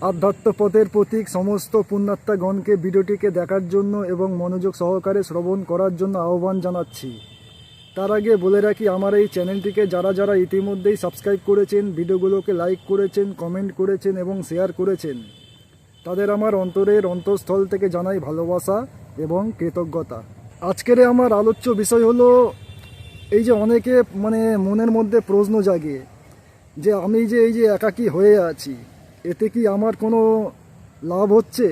আধ্যাত্ম পথের প্রতীক সমস্ত পুণ্যাত্মাগণকে ভিডিওটিকে দেখার জন্য এবং মনোযোগ সহকারে শ্রবণ করার জন্য আহ্বান জানাচ্ছি। তার আগে বলে রাখি, আমার এই চ্যানেলটিকে যারা যারা ইতিমধ্যেই সাবস্ক্রাইব করেছেন, ভিডিওগুলোকে লাইক করেছেন, কমেন্ট করেছেন এবং শেয়ার করেছেন, তাদের আমার অন্তরের অন্তঃস্থল থেকে জানাই ভালোবাসা এবং কৃতজ্ঞতা। আজকের আমার আলোচ্য বিষয় হলো, এই যে অনেকে মানে মনের মধ্যে প্রশ্ন জাগে যে আমি যে এই যে একাকী হয়ে আছি এতে কি আমার কোনো লাভ হচ্ছে?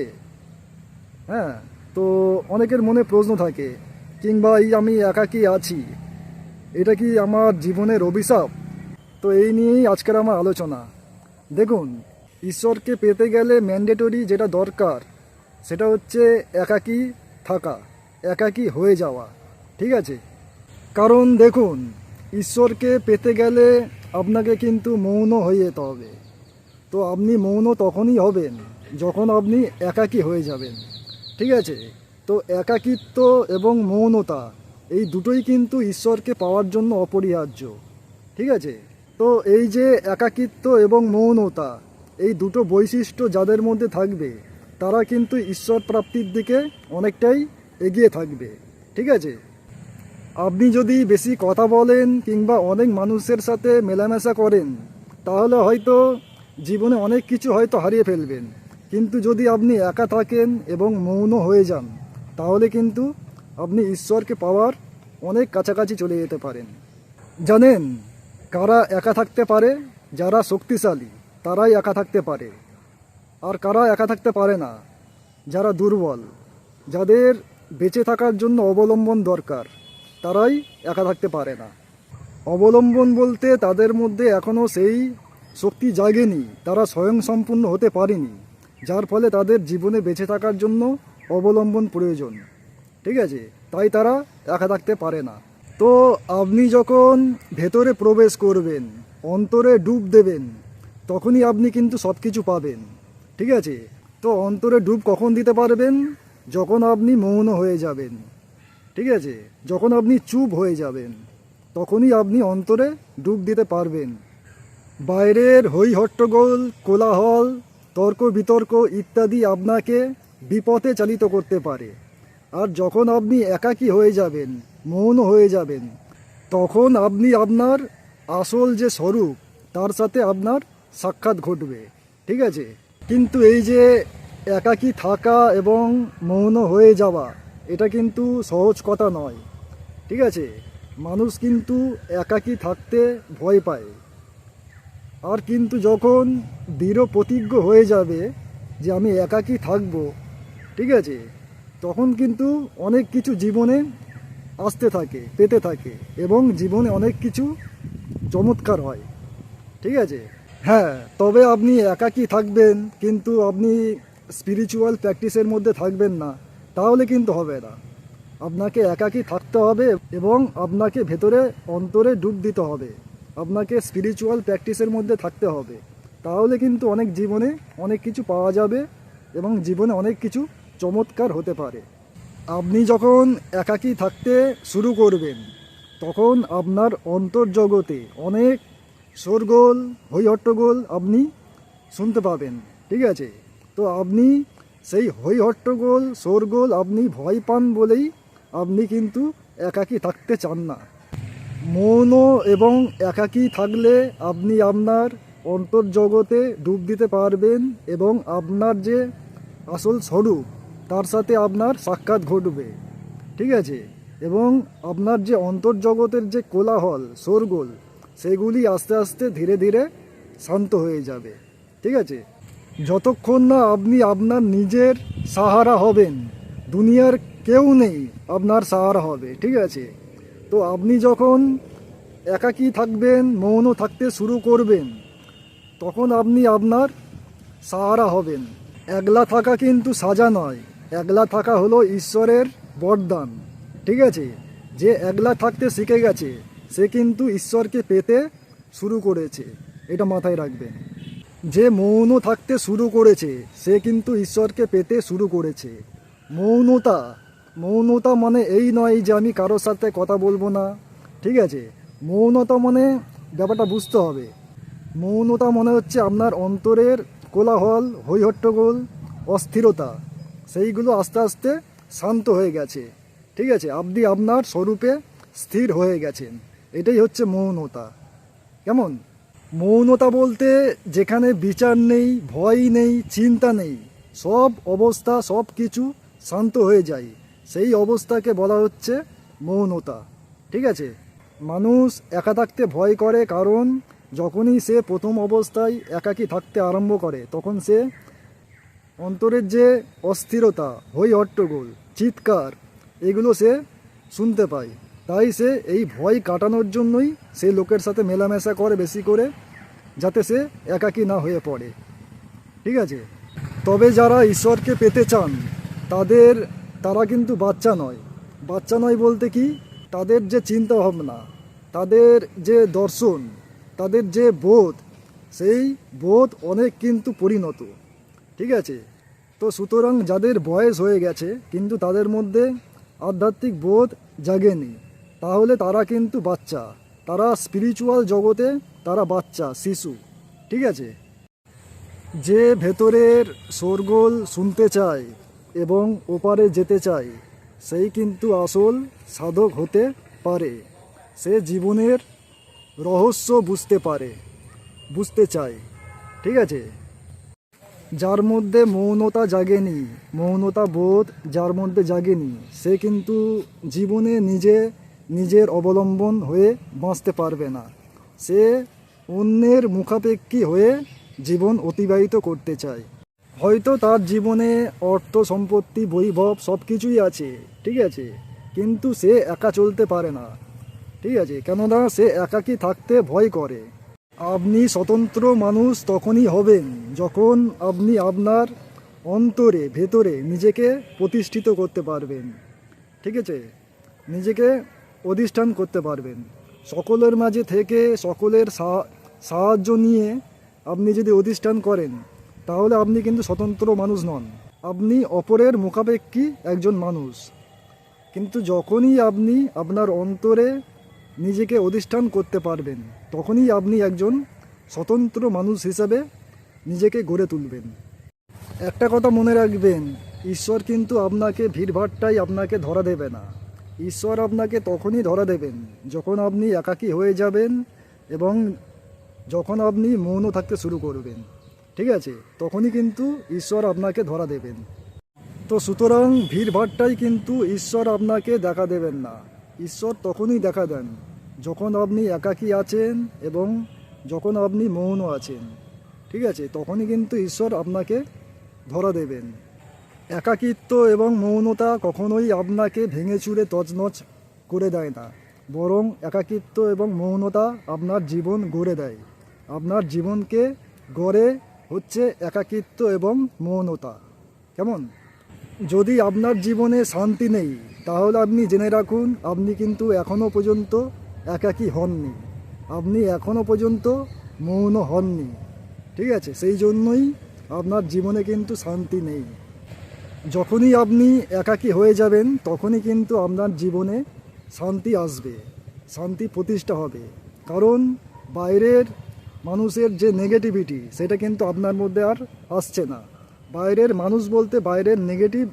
হ্যাঁ তো অনেকের মনে প্রশ্ন থাকে, কিংবা এই আমি একাকী আছি? এটা কি আমার জীবনের অভিশাপ? তো এই নিয়েই আজকের আমার আলোচনা। দেখুন, ঈশ্বরকে পেতে গেলে ম্যান্ডেটরি যেটা দরকার, সেটা হচ্ছে একাকী থাকা, একাকী হয়ে যাওয়া, ঠিক আছে? কারণ দেখুন, ঈশ্বরকে পেতে গেলে আপনাকে কিন্তু মৌন হয়ে যেতে হবে। তো আপনি মৌন তখনই হবেন, যখন আপনি একাকী হয়ে যাবেন। ঠিক আছে? তো একাকিত্ব এবং মৌনতা, এই দুটোই কিন্তু ঈশ্বরকে পাওয়ার জন্য অপরিহার্য। ঠিক আছে? তো এই যে একাকিত্ব এবং মৌনতা, এই দুটো বৈশিষ্ট্য যাদের মধ্যে থাকবে, তারা কিন্তু ঈশ্বর প্রাপ্তির দিকে অনেকটাই এগিয়ে থাকবে। ঠিক আছে? আপনি যদি বেশি কথা বলেন কিংবা অনেক মানুষের সাথে মেলামেশা করেন, তাহলে হয়তো জীবনে অনেক কিছু হয়তো হারিয়ে ফেলবেন। কিন্তু যদি আপনি একা থাকেন এবং মৌন হয়ে যান, তাহলে কিন্তু আপনি ঈশ্বরকে পাওয়ার অনেক কাছাকাছি চলে যেতে পারেন। জানেন, কারা একা থাকতে পারে? যারা শক্তিশালী, তারাই একা থাকতে পারে। আর কারা একা থাকতে পারে না? যারা দুর্বল, যাদের বেঁচে থাকার জন্য অবলম্বন দরকার, তারাই একা থাকতে পারে না। অবলম্বন বলতে তাদের মধ্যে এখনও সেই শক্তি জাগেনি, তারা স্বয়ং সম্পূর্ণ হতে পারেনি, যার ফলে তাদের জীবনে বেঁচে থাকার জন্য অবলম্বন প্রয়োজন। ঠিক আছে? তাই তারা একা থাকতে পারে না। তো আপনি যখন ভেতরে প্রবেশ করবেন, অন্তরে ডুব দেবেন, তখনই আপনি কিন্তু সব কিছু পাবেন। ঠিক আছে? তো অন্তরে ডুব কখন দিতে পারবেন? যখন আপনি মৌন হয়ে যাবেন। ঠিক আছে? যখন আপনি চুপ হয়ে যাবেন, তখনই আপনি অন্তরে ডুব দিতে পারবেন। বাইরের হই হট্টগোল কোলাহল, তর্ক বিতর্ক ইত্যাদি আপনাকে বিপথে চালিত করতে পারে। আর যখন আপনি একাকী হয়ে যাবেন, মৌন হয়ে যাবেন, তখন আপনি আপনার আসল যে স্বরূপ, তার সাথে আপনার সাক্ষাৎ ঘটবে। ঠিক আছে? কিন্তু এই যে একাকী থাকা এবং মৌন হয়ে যাওয়া, এটা কিন্তু সহজ কথা নয়। ঠিক আছে? মানুষ কিন্তু একাকী থাকতে ভয় পায়। আর কিন্তু যখন দৃঢ় প্রতিজ্ঞ হয়ে যাবে যে আমি একাকী থাকব, ঠিক আছে, তখন কিন্তু অনেক কিছু জীবনে আসতে থাকে, পেতে থাকে এবং জীবনে অনেক কিছু চমৎকার হয়, ঠিক আছে? হ্যাঁ তবে আপনি একাকী থাকবেন কিন্তু আপনি স্পিরিচুয়াল প্র্যাকটিসের মধ্যে থাকবেন না, তাহলে কিন্তু হবে না। আপনাকে একাকী থাকতে হবে এবং আপনাকে ভেতরে, অন্তরে ডুব দিতে হবে। আপনাকে স্পিরিচুয়াল প্র্যাকটিসের মধ্যে থাকতে হবে। তাহলে কিন্তু অনেক জীবনে অনেক কিছু পাওয়া যাবে এবং জীবনে অনেক কিছু চমৎকার হতে পারে। আপনি যখন একাকী থাকতে শুরু করবেন, তখন আপনার অন্তর্জগতে অনেক শোরগোল হইহট্টগোল আপনি শুনতে পাবেন, ঠিক আছে? তো আপনি সেই হই হট্টগোল শোরগোল আপনি ভয় পান বলেই আপনি কিন্তু একাকী থাকতে চান না। মৌন এবং একাকী থাকলে আপনি আপনার অন্তর্জগতে ডুব দিতে পারবেন এবং আপনার যে আসল স্বরূপ, তার সাথে আপনার সাক্ষাৎ ঘটবে। ঠিক আছে? এবং আপনার যে অন্তর্জগতের যে কোলাহল, শোরগোল, সেগুলি আস্তে আস্তে ধীরে ধীরে শান্ত হয়ে যাবে। ঠিক আছে? যতক্ষণ না আপনি আপনার নিজের সাহারা হবেন, দুনিয়ার কেউ নেই আপনার সাহারা হবে। ঠিক আছে? তো আপনি যখন একাকী থাকবেন মৌন থাকতে শুরু করবেন, তখন আপনি আপনার সাহারা হবেন। একলা থাকা কিন্তু সাজা নয়। একলা থাকা হলো ঈশ্বরের বরদান, ঠিক আছে? যে একলা থাকতে শিখে গেছে, সে কিন্তু ঈশ্বরকে পেতে শুরু করেছে, এটা মাথায় রাখবেন। যে মৌন থাকতে শুরু করেছে, সে কিন্তু ঈশ্বরকে পেতে শুরু করেছে। মৌনতা মৌনতা মানে এই নয় যে আমি কারোর সাথে কথা বলব না। ঠিক আছে? মৌনতা মানে ব্যাপারটা বুঝতে হবে। মৌনতা মনে হচ্ছে আপনার অন্তরের কোলাহল, হৈহট্টগোল, অস্থিরতা, সেইগুলো আস্তে আস্তে শান্ত হয়ে গেছে। ঠিক আছে? আপনি আপনার স্বরূপে স্থির হয়ে গেছেন। এটাই হচ্ছে মৌনতা। কেমন? মৌনতা বলতে যেখানে বিচার নেই, ভয় নেই, চিন্তা নেই, সব অবস্থা, সব কিছু শান্ত হয়ে যায়। সেই অবস্থাকে বলা হচ্ছে মৌনতা। ঠিক আছে? মানুষ একা থাকতে ভয় করে কারণ যখনই সে প্রথম অবস্থায় একাকী থাকতে আরম্ভ করে, তখন সে অন্তরের যে অস্থিরতা হই হট্টগোল, চিৎকার, এগুলো সে শুনতে পায়। তাই সে এই ভয় কাটানোর জন্যই সে লোকের সাথে মেলামেশা করে বেশি করে, যাতে সে একাকী না হয়ে পড়ে। ঠিক আছে? তবে যারা ঈশ্বরকে পেতে চান, তাদের তারা কিন্তু বাচ্চা নয়। বাচ্চা নয় বলতে কি? তাদের যে চিন্তা ভাবনা তাদের যে দর্শন, তাদের যে বোধ, সেই বোধ অনেক কিন্তু পরিণত। ঠিক আছে? তো সুতরাং যাদের বয়স হয়ে গেছে, কিন্তু তাদের মধ্যে আধ্যাত্মিক বোধ জাগেনি, তাহলে তারা কিন্তু বাচ্চা। তারা স্পিরিচুয়াল জগতে তারা বাচ্চা, শিশু। ঠিক আছে? যে ভেতরের শোরগোল শুনতে চায় এবং ওপারে যেতে চায়, সেই কিন্তু আসল সাধক হতে পারে। সে জীবনের রহস্য বুঝতে পারে, বুঝতে চায়, ঠিক আছে? যার মধ্যে মৌনতা জাগেনি, মৌনতা বোধ যার মধ্যে জাগেনি, সে কিন্তু জীবনে নিজে, নিজের অবলম্বন হয়ে বাঁচতে পারবে না। সে অন্যের মুখাপেক্ষী হয়ে জীবন অতিবাহিত করতে চায়। হয়তো তার জীবনে অর্থ, সম্পত্তি, বৈভব সব কিছুই আছে, ঠিক আছে? কিন্তু সে একা চলতে পারে না, ঠিক আছে? কেননা সে একাকী থাকতে ভয় করে। আপনি স্বতন্ত্র মানুষ তখনই হবেন যখন আপনি আপনার অন্তরে, ভেতরে নিজেকে প্রতিষ্ঠিত করতে পারবেন, ঠিক আছে? নিজেকে অধিষ্ঠান করতে পারবেন। সকলের মাঝে থেকে সকলের সাহায্য নিয়ে আপনি যদি অধিষ্ঠান করেন তাহলে আপনি কিন্তু স্বতন্ত্র মানুষ নন। আপনি অপরের মুখাপেক্ষী একজন মানুষ। কিন্তু যখনই আপনি আপনার অন্তরে নিজেকে অধিষ্ঠান করতে পারবেন, তখনই আপনি একজন স্বতন্ত্র মানুষ হিসাবে নিজেকে গড়ে তুলবেন। একটা কথা মনে রাখবেন, ঈশ্বর কিন্তু আপনাকে ভিড়ভাট্টাই আপনাকে ধরা দেবে না। ঈশ্বর আপনাকে তখনই ধরা দেবেন যখন আপনি একাকী হয়ে যাবেন এবং যখন আপনি মৌন থাকতে শুরু করবেন। ঠিক আছে? তখনই কিন্তু ঈশ্বর আপনাকে ধরা দেবেন। তো সুতরাং ভিড়ভাট্টাই কিন্তু ঈশ্বর আপনাকে দেখা দেবেন না। ঈশ্বর তখনই দেখা দেন, যখন আপনি একাকী আছেন এবং যখন আপনি মৌন আছেন। ঠিক আছে? তখনই কিন্তু ঈশ্বর আপনাকে ধরা দেবেন। একাকিত্ব এবং মৌনতা কখনোই আপনাকে ভেঙে চুরে তছনছ করে দেয় না। বরং একাকিত্ব এবং মৌনতা আপনার জীবন গড়ে দেয়। আপনার জীবনকে গড়ে হচ্ছে একাকিত্ব এবং মৌনতা। কেমন? যদি আপনার জীবনে শান্তি নেই, তাহলে আপনি জেনে রাখুন, আপনি কিন্তু এখনও পর্যন্ত একাকী হননি। আপনি এখনও পর্যন্ত মৌন হননি। ঠিক আছে? সেই জন্যই আপনার জীবনে কিন্তু শান্তি নেই। যখনই আপনি একাকী হয়ে যাবেন, তখনই কিন্তু আপনার জীবনে শান্তি আসবে, শান্তি প্রতিষ্ঠা হবে। কারণ বাইরের মানুষের যে নেগেটিভিটি সেটা কিন্তু আপনার মধ্যে আর আসছে না। বাইরের মানুষ বলতে বাইরের নেগেটিভ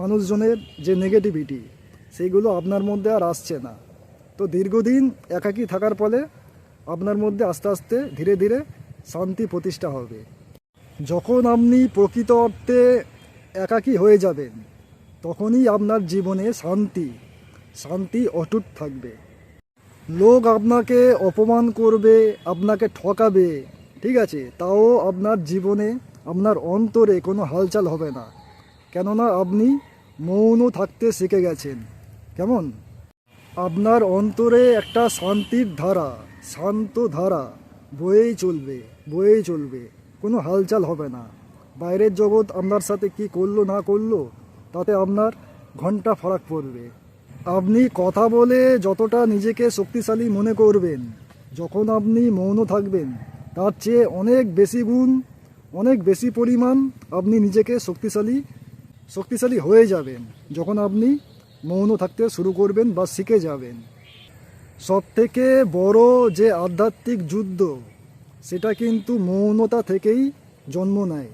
মানুষজনের যে নেগেটিভিটি সেইগুলো আপনার মধ্যে আর আসছে না। তো দীর্ঘদিন একাকী থাকার ফলে আপনার মধ্যে আস্তে আস্তে ধীরে ধীরে শান্তি প্রতিষ্ঠা হবে। যখন আপনি প্রকৃত অর্থে একাকী হয়ে যাবেন, তখনই আপনার জীবনে শান্তি শান্তি অটুট থাকবে। লোক আপনাকে অপমান করবে, আপনাকে ঠকাবে, ঠিক আছে? তাও আপনার জীবনে, আপনার অন্তরে কোনো হালচাল হবে না। কেননা আপনি মৌন থাকতে শিখে গেছেন। কেমন? আপনার অন্তরে একটা শান্তির ধারা, শান্ত ধারা বয়েই চলবে বয়েই চলবে। কোনো হালচাল হবে না। বাইরের জগৎ আপনার সাথে কি করল, না করল, তাতে আপনার ঘণ্টা ফারাক পড়বে। আপনি কথা বলে যতটা নিজেকে শক্তিশালী মনে করবেন, যখন আপনি মৌন থাকবেন, তার চেয়ে অনেক বেশি গুণ, অনেক বেশি পরিমাণ আপনি নিজেকে শক্তিশালী শক্তিশালী হয়ে যাবেন, যখন আপনি মৌন থাকতে শুরু করবেন বা শিখে যাবেন। সব থেকে বড় যে আধ্যাত্মিক যুদ্ধ, সেটা কিন্তু মৌনতা থেকেই জন্ম নেয়।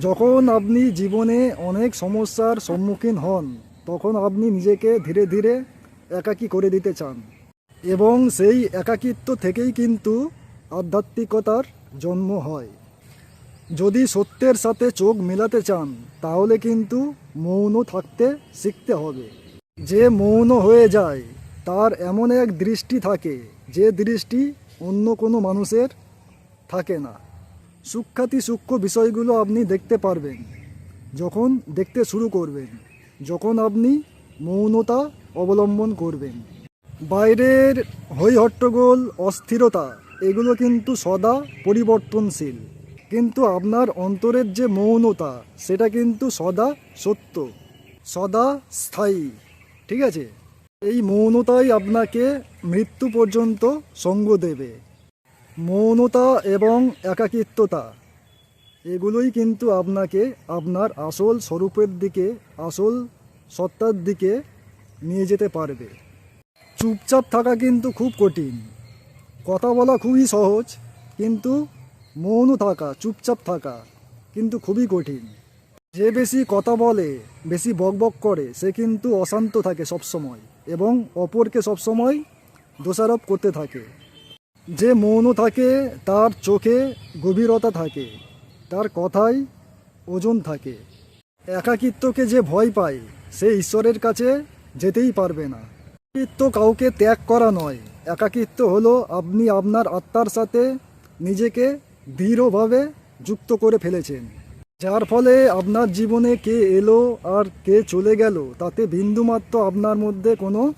যখন আপনি জীবনে অনেক সমস্যার সম্মুখীন হন তখন আপনি নিজেকে ধীরে ধীরে একাকী করে দিতে চান। এবং সেই একাকিত্ব থেকেই কিন্তু আধ্যাত্মিকতার জন্ম হয়। যদি সত্যের সাথে চোখ মেলাতে চান, তাহলে কিন্তু মৌন থাকতে শিখতে হবে। যে মৌন হয়ে যায়, তার এমন এক দৃষ্টি থাকে, যে দৃষ্টি অন্য কোনো মানুষের থাকে না। সূক্ষাতি সূক্ষ্ম বিষয়গুলো আপনি দেখতে পারবেন, যখন দেখতে শুরু করবেন। যখন আপনি মৌনতা অবলম্বন করবেন। বাইরের হই হট্টগোল অস্থিরতা, এগুলো কিন্তু সদা পরিবর্তনশীল। কিন্তু আপনার অন্তরের যে মৌনতা, সেটা কিন্তু সদা সত্য, সদা স্থায়ী। ঠিক আছে? এই মৌনতাই আপনাকে মৃত্যু পর্যন্ত সঙ্গ দেবে। মৌনতা এবং একাকিত্বতা এগুলোই কিন্তু আপনাকে আপনার আসল স্বরূপের দিকে, আসল সত্তার দিকে নিয়ে যেতে পারবে। চুপচাপ থাকা কিন্তু খুব কঠিন। কথা বলা খুবই সহজ, কিন্তু মৌন থাকা, চুপচাপ থাকা কিন্তু খুবই কঠিন। যে বেশি কথা বলে, বেশি বকবক করে, সে কিন্তু অশান্ত থাকে সবসময় এবং অপরকে সবসময় দোষারোপ করতে থাকে। যে মৌন থাকে, তার চোখে গভীরতা থাকে। তার কথাই ওজন থাকে। একাকিত্বকে যে ভয় পায়, সে ঈশ্বরের কাছে যেতেই পারবে না। একাকিত্ব কাউকে ত্যাগ করা নয়। একাকিত্ব হলো আপনি আপনার আত্মার সাথে নিজেকে দৃঢ়ভাবে যুক্ত করে ফেলেছেন। যার ফলে আপনার জীবনে কে এলো আর কে চলে গেল, তাতে বিন্দুমাত্র আপনার মধ্যে কোনো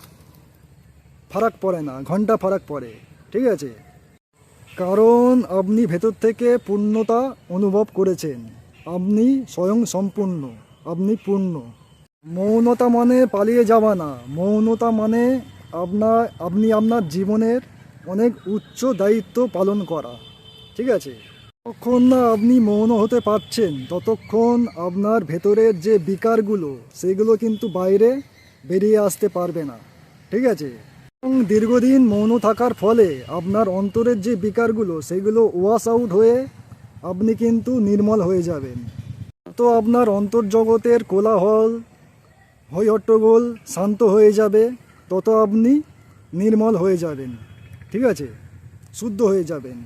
ফারাক পড়ে না, ঘণ্টা ফারাক পড়ে। ঠিক আছে? কারণ আপনি ভেতর থেকে পূর্ণতা অনুভব করেছেন। আপনি স্বয়ং সম্পূর্ণ, আপনি পূর্ণ। মৌনতা মানে পালিয়ে যাওয়া না। মৌনতা মানে আপনার আপনি আপনার জীবনের অনেক উচ্চ দায়িত্ব পালন করা। ঠিক আছে? যতক্ষণ না আপনি মৌন হতে পারছেন, ততক্ষণ আপনার ভেতরের যে বিকারগুলো, সেগুলো কিন্তু বাইরে বেরিয়ে আসতে পারবে না। ঠিক আছে? এবং দীর্ঘদিন মৌন থাকার ফলে আপনার অন্তরের যে বিকারগুলো, সেগুলো ওয়াশ আউট হয়ে আপনি কিন্তু নির্মল হয়ে যাবেন। তো আপনার অন্তর্জগতের কোলাহল হই হট্টগোল শান্ত হয়ে যাবে, তত আপনি নির্মল হয়ে যাবেন, ঠিক আছে? শুদ্ধ হয়ে যাবেন।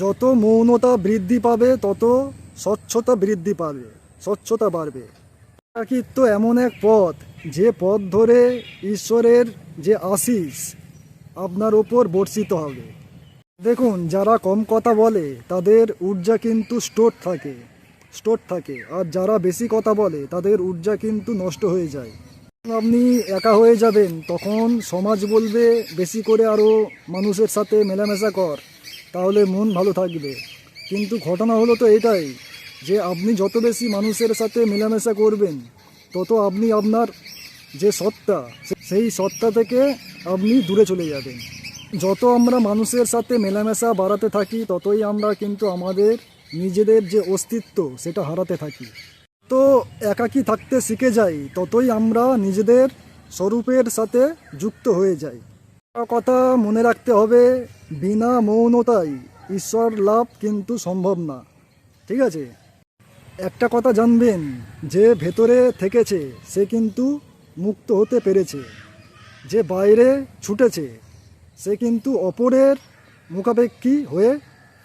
যত মৌনতা বৃদ্ধি পাবে, তত স্বচ্ছতা বৃদ্ধি পাবে, স্বচ্ছতা বাড়বে। একাকিত্ব এমন এক পথ, যে পথ ধরে ঈশ্বরের যে আশিস আপনার ওপর বর্ষিত হবে। দেখুন, যারা কম কথা বলে, তাদের ঊর্জা কিন্তু স্টোর থাকে স্টোর থাকে। আর যারা বেশি কথা বলে, তাদের ঊর্জা কিন্তু নষ্ট হয়ে যায়। আপনি একা হয়ে যাবেন, তখন সমাজ বলবে, বেশি করে আরও মানুষের সাথে মেলামেশা কর, তাহলে মন ভালো থাকবে। কিন্তু ঘটনা হলো তো এটাই, যে আপনি যত বেশি মানুষের সাথে মেলামেশা করবেন, তত আপনি আপনার যে সত্তা, সেই সত্তা থেকে আপনি দূরে চলে যাবেন। যত আমরা মানুষের সাথে মেলামেশা বাড়াতে থাকি, ততই আমরা কিন্তু আমাদের নিজেদের যে অস্তিত্ব, সেটা হারাতে থাকি। তো একাকী থাকতে শিখে যাই, ততই আমরা নিজেদের স্বরূপের সাথে যুক্ত হয়ে যাই। কথা মনে রাখতে হবে, বিনা মৌনতায় ঈশ্বর লাভ কিন্তু সম্ভব না। ঠিক আছে? একটা কথা জানবেন, যে ভেতরে থেকেছে, সে কিন্তু মুক্ত হতে পেরেছে। যে বাইরে ছুটেছে, সে কিন্তু অপরের মুখাপেক্ষী হয়ে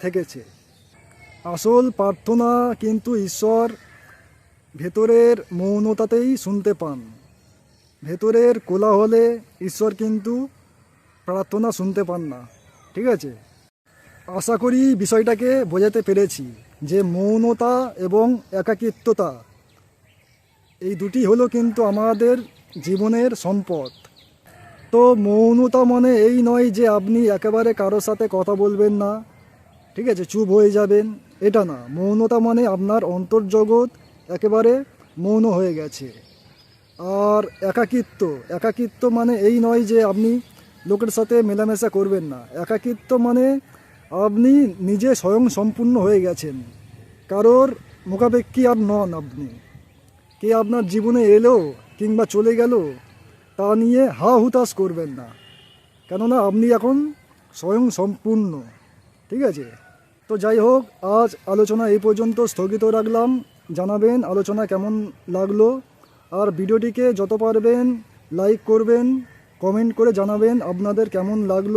থেকেছে। আসল প্রার্থনা কিন্তু ঈশ্বর ভেতরের মৌনতাতেই শুনতে পান। ভেতরের কোলাহলে ঈশ্বর কিন্তু প্রার্থনা শুনতে পান না, ঠিক আছে? আশা করি বিষয়টাকে বোঝাতে পেরেছি যে মৌনতা এবং একাকিত্বতা, এই দুটি হলো কিন্তু আমাদের জীবনের সম্পদ। তো মৌনতা মানে এই নয় যে আপনি একেবারে কারোর সাথে কথা বলবেন না, ঠিক আছে, চুপ হয়ে যাবেন, এটা না। মৌনতা মানে আপনার অন্তর্জগৎ একেবারে মৌন হয়ে গেছে। আর একাকিত্ব একাকিত্ব মানে এই নয় যে আপনি লোকের সাথে মেলামেশা করবেন না। একাকিত্ব মানে আপনি নিজে স্বয়ং সম্পূর্ণ হয়ে গেছেন। কারোর মুখাপেক্ষী আর নন আপনি। কে আপনার জীবনে এলো কিংবা চলে গেল, তা নিয়ে হা হুতাশ করবেন না। কেননা আপনি এখন স্বয়ং সম্পূর্ণ, ঠিক আছে? তো যাই হোক, আজ আলোচনা এই পর্যন্ত স্থগিত রাখলাম। জানাবেন আলোচনা কেমন লাগল। আর ভিডিওটিকে যত পারবেন লাইক করবেন, কমেন্ট করে জানাবেন আপনাদের কেমন লাগল।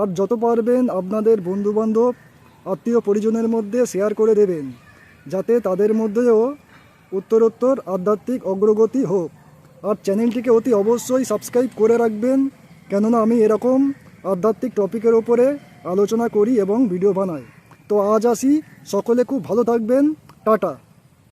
আর যত পারবেন আপনাদের বন্ধুবান্ধব, আত্মীয় পরিজনের মধ্যে শেয়ার করে দেবেন, যাতে তাদের মধ্যেও উত্তরোত্তর আধ্যাত্মিক অগ্রগতি হোক। আর চ্যানেলটিকে অতি অবশ্যই সাবস্ক্রাইব করে রাখবেন, কেননা আমি এরকম আধ্যাত্মিক টপিকের ওপরে আলোচনা করি এবং ভিডিও বানাই। তো আজ আসি, সকলে খুব ভালো থাকবেন, টাটা।